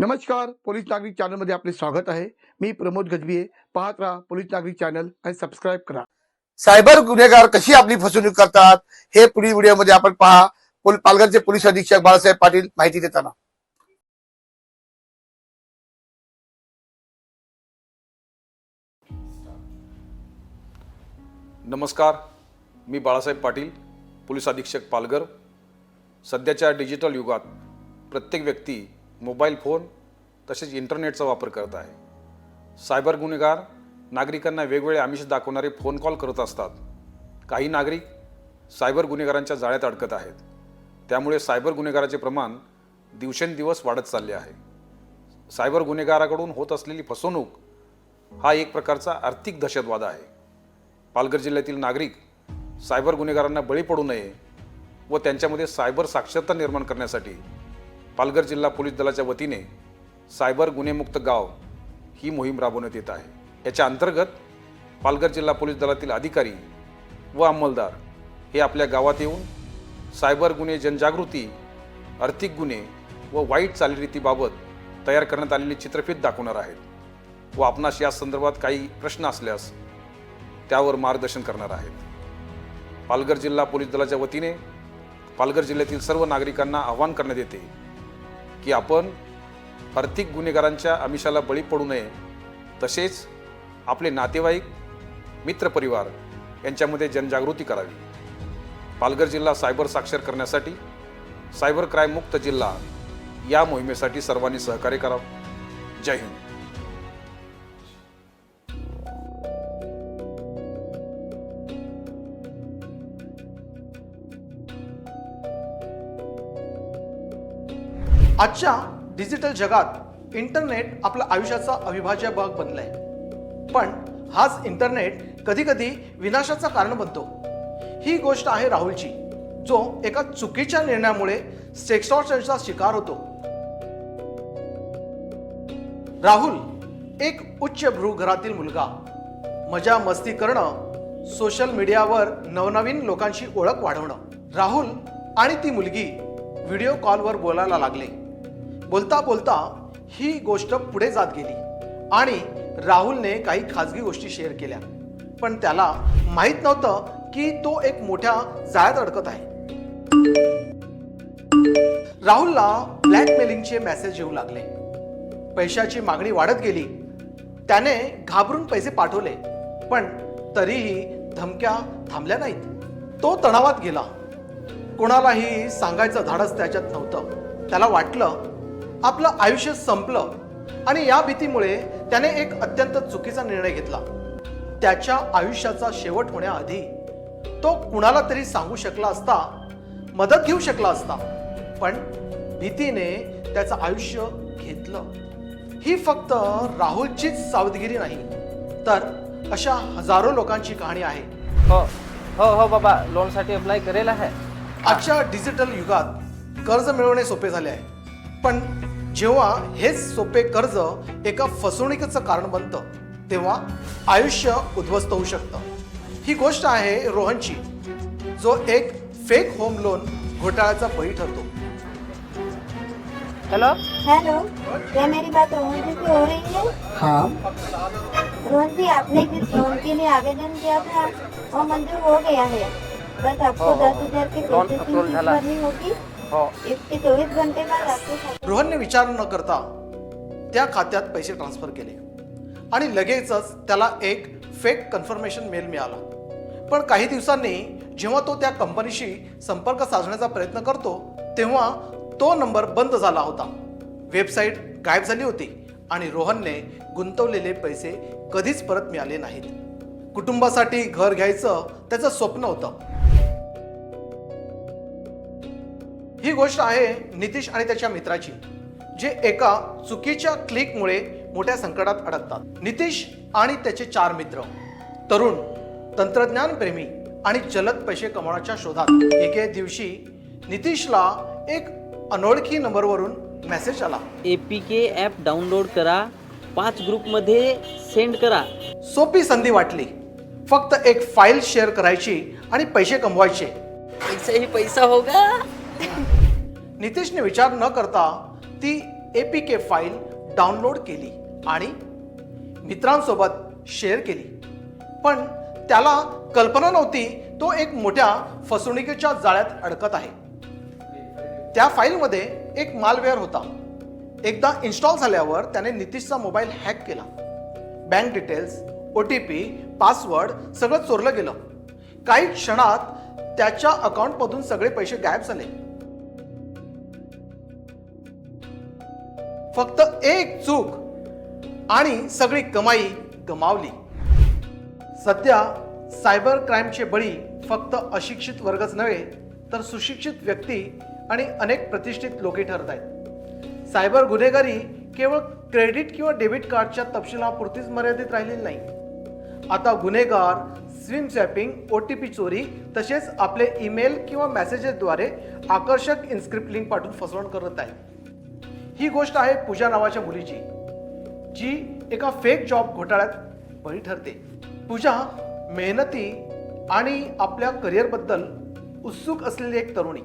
नमस्कार पोलीस नागरिक चॅनलमध्ये आपले स्वागत आहे. मी प्रमोद गजबिये पाहत राहा पोलीस नागरिक चॅनल आणि सबस्क्राईब करा. सायबर गुन्हेगार कशी आपली फसवणूक करतात हे पुढील व्हिडिओमध्ये आपण पहा. पोल- पालघरचे पोलीस अधीक्षक बाळासाहेब पाटील माहिती देताना. नमस्कार मी बाळासाहेब पाटील पोलीस अधीक्षक पालघर. सध्याच्या डिजिटल युगात प्रत्येक व्यक्ती मोबाईल फोन तसेच इंटरनेटचा वापर करत आहे. सायबर गुन्हेगार नागरिकांना वेगवेगळे आमिष दाखवणारे फोन कॉल करत असतात. काही नागरिक सायबर गुन्हेगारांच्या जाळ्यात अडकत आहेत. त्यामुळे सायबर गुन्हेगाराचे प्रमाण दिवसेंदिवस वाढत चालले आहे. सायबर गुन्हेगाराकडून होत असलेली फसवणूक हा एक प्रकारचा आर्थिक दहशतवाद आहे. पालघर जिल्ह्यातील नागरिक सायबर गुन्हेगारांना बळी पडू नये व त्यांच्यामध्ये सायबर साक्षरता निर्माण करण्यासाठी पालघर जिल्हा पोलीस दलाच्या वतीने सायबर गुन्हेमुक्त गाव ही मोहीम राबवण्यात येत आहे. याच्या अंतर्गत पालघर जिल्हा पोलीस दलातील अधिकारी व अंमलदार हे आपल्या गावात येऊन सायबर गुन्हे जनजागृती आर्थिक गुन्हे व वाईट चालीरीतीबाबत तयार करण्यात आलेली चित्रफित दाखवणार आहेत व आपणास या संदर्भात काही प्रश्न असल्यास त्यावर मार्गदर्शन करणार आहेत. पालघर जिल्हा पोलीस दलाच्या वतीने पालघर जिल्ह्यातील सर्व नागरिकांना आवाहन करण्यात येते की आपण आर्थिक गुन्हेगारांच्या आमिषाला बळी पडू नये तसेच आपले नातेवाईक मित्रपरिवार यांच्यामध्ये जनजागृती करावी. पालघर जिल्हा सायबर साक्षर करण्यासाठी सायबर क्राईम मुक्त जिल्हा या मोहिमेसाठी सर्वांनी सहकार्य करावं. जय हिंद. आजच्या डिजिटल जगात इंटरनेट आपल्या आयुष्याचा अविभाज्य भाग बनलाय. पण हाच इंटरनेट कधी कधी विनाशाचं कारण बनतो. ही गोष्ट आहे राहुलची जो एका चुकीच्या निर्णयामुळे सेक्सॉर्चरचा शिकार होतो. राहुल एक उच्च भ्रू घरातील मुलगा. मजा मस्ती करणं सोशल मीडियावर नवनवीन लोकांशी ओळख वाढवणं. राहुल आणि ती मुलगी व्हिडिओ कॉलवर बोलायला लागले. बोलता बोलता ही गोष्ट पुढे जात गेली. आणि राहुलने काही खाजगी गोष्टी शेअर केल्या. पण त्याला माहीत नव्हतं की तो एक मोठ्या जाळ्यात अडकत आहे. राहुलला ब्लॅकमेलिंगचे मेसेज येऊ लागले. पैशाची मागणी वाढत गेली. त्याने घाबरून पैसे पाठवले. पण तरीही धमक्या थांबल्या नाहीत. तो तणावात गेला. कोणालाही सांगायचं धाडस त्याच्यात नव्हतं. त्याला वाटलं आपलं आयुष्य संपलं आणि या भीतीमुळे त्याने एक अत्यंत चुकीचा निर्णय घेतला. त्याच्या आयुष्याचा शेवट होण्याआधी तो कुणाला तरी सांगू शकला असता मदत घेऊ शकला असता पण भीतीने त्याचं आयुष्य घेतलं. ही फक्त राहुलचीच सावधगिरी नाही तर अशा हजारो लोकांची कहाणी आहे. हो हो हो बाबा लोनसाठी अप्लाय करेल आहे. आजच्या डिजिटल युगात कर्ज मिळवणे सोपे झाले आहे. पण जेव्हा हेच सोपे कर्ज एका फसवणुकीचं कारण बनतं तेव्हा आयुष्य उद्ध्वस्त होऊ शकतं. ही गोष्ट आहे रोहनची जो एक फेक होम लोन घोटाळ्याचा बळी ठरतो. हॅलो हेलो क्या मेरी बात रोहन जी से हो रही है? हाँ। रोहन जी आपने जिस लोन के लिए आवेदन किया था वो मंजूर हो गया है। बस आपको दस हजार की प्रोसेसिंग फीस. भरनी होगी। हो. रोहनने विचार न करता त्या खात्यात पैसे ट्रान्सफर केले. आणि लगेचच त्याला एक फेक कन्फर्मेशन मेल मिळाला. पण काही दिवसांनी जेव्हा तो त्या कंपनीशी संपर्क साधण्याचा प्रयत्न करतो तेव्हा तो नंबर बंद झाला होता. वेबसाईट गायब झाली होती आणि रोहनने गुंतवलेले पैसे कधीच परत मिळाले नाहीत. कुटुंबासाठी घर घ्यायचं त्याचं स्वप्न होतं. ही गोष्ट आहे नितीश आणि त्याच्या मित्राची जे एका चुकीच्या क्लिकमुळे मोठ्या संकटात अडकतात. नितीश आणि त्याचे चार मित्र तरुण तंत्रज्ञान प्रेमी आणि जलद पैसे कमवण्याच्या शोधात. एके दिवशी नितीशला एक अनोळखी नंबरवरून मेसेज आला. A P K app download करा पाच ग्रुपमध्ये सेंड करा. सोपी संधी वाटली. फक्त एक फाईल शेअर करायची आणि पैसे कमवायचे. पैसा ही पैसा होगा. नितीशने विचार न करता ती A P K file download केली आणि मित्रांसोबत शेअर केली. पण त्याला कल्पना नव्हती तो एक मोठ्या फसवणुकीच्या जाळ्यात अडकत आहे. त्या फाईलमध्ये एक मालवेअर होता. एकदा इन्स्टॉल झाल्यावर त्याने नितीशचा मोबाईल हॅक केला. Bank details O T P password सगळं चोरलं गेलं. काही क्षणात त्याच्या अकाउंटमधून सगळे पैसे गायब झाले. फक्त एक चूक आणि सगळी कमाई गमावली. सध्या सायबर क्राईमचे बळी फक्त अशिक्षित वर्गच नव्हे तर सुशिक्षित व्यक्ती आणि अनेक प्रतिष्ठित लोके ठरत आहेत. सायबर गुन्हेगारी केवळ क्रेडिट किंवा डेबिट कार्डच्या तपशिलापुरतीच मर्यादित राहिलेली नाही. आता गुन्हेगार SIM swapping O T P चोरी तसेच आपले ईमेल किंवा मेसेजेसद्वारे आकर्षक इन्स्क्रिप्ट लिंक पाठवून फसवणूक करत आहेत. ही गोष्ट आहे पूजा नावाच्या मुलीची जी एका फेक जॉब घोटाळ्यात बळी ठरते. पूजा मेहनती आणि आपल्या करिअरबद्दल उत्सुक असलेली एक तरुणी.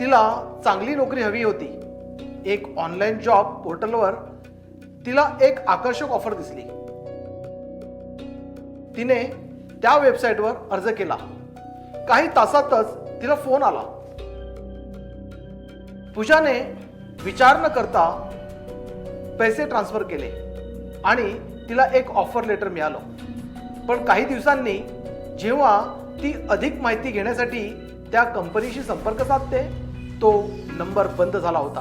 तिला चांगली नोकरी हवी होती. एक ऑनलाईन जॉब पोर्टलवर तिला एक आकर्षक ऑफर दिसली. तिने त्या वेबसाईटवर अर्ज केला. काही तासातच तिला फोन आला. पूजाने विचार न करता पैसे ट्रान्सफर केले आणि तिला एक ऑफर लेटर मिळालं. पण काही दिवसांनी जेव्हा ती अधिक माहिती घेण्यासाठी त्या कंपनीशी संपर्क साधते तो नंबर बंद झाला होता.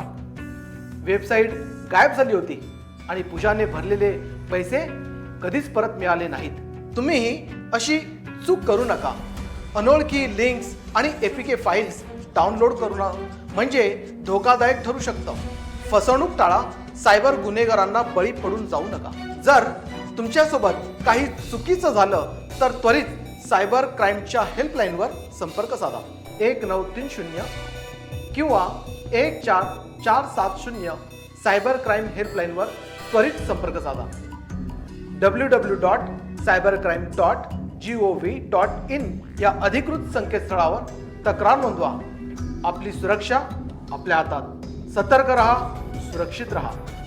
वेबसाईट गायब झाली होती आणि पूजाने भरलेले पैसे कधीच परत मिळाले नाहीत. तुम्हीही अशी चूक करू नका. अनोळखी लिंक्स आणि एफिके फाईल्स डाउनलोड करू नका म्हणजे धोकादायक ठरू शकतं. फसवणूक टाळा सायबर गुन्हेगारांना बळी पडून जाऊ नका. जर तुमच्यासोबत काही चुकीचं झालं तर त्वरित सायबर क्राईमच्या हेल्पलाईनवर संपर्क साधा. एक नऊ तीन शून्य किंवा एक चार चार सात शून्य सायबर क्राईम हेल्पलाईनवर त्वरित संपर्क साधा. W W dot cyber crime dot G O V dot in या अधिकृत संकेतस्थळावर तक्रार नोंदवा. आपली सुरक्षा आपल्या हातात. सतर्क रहा सुरक्षित रहा.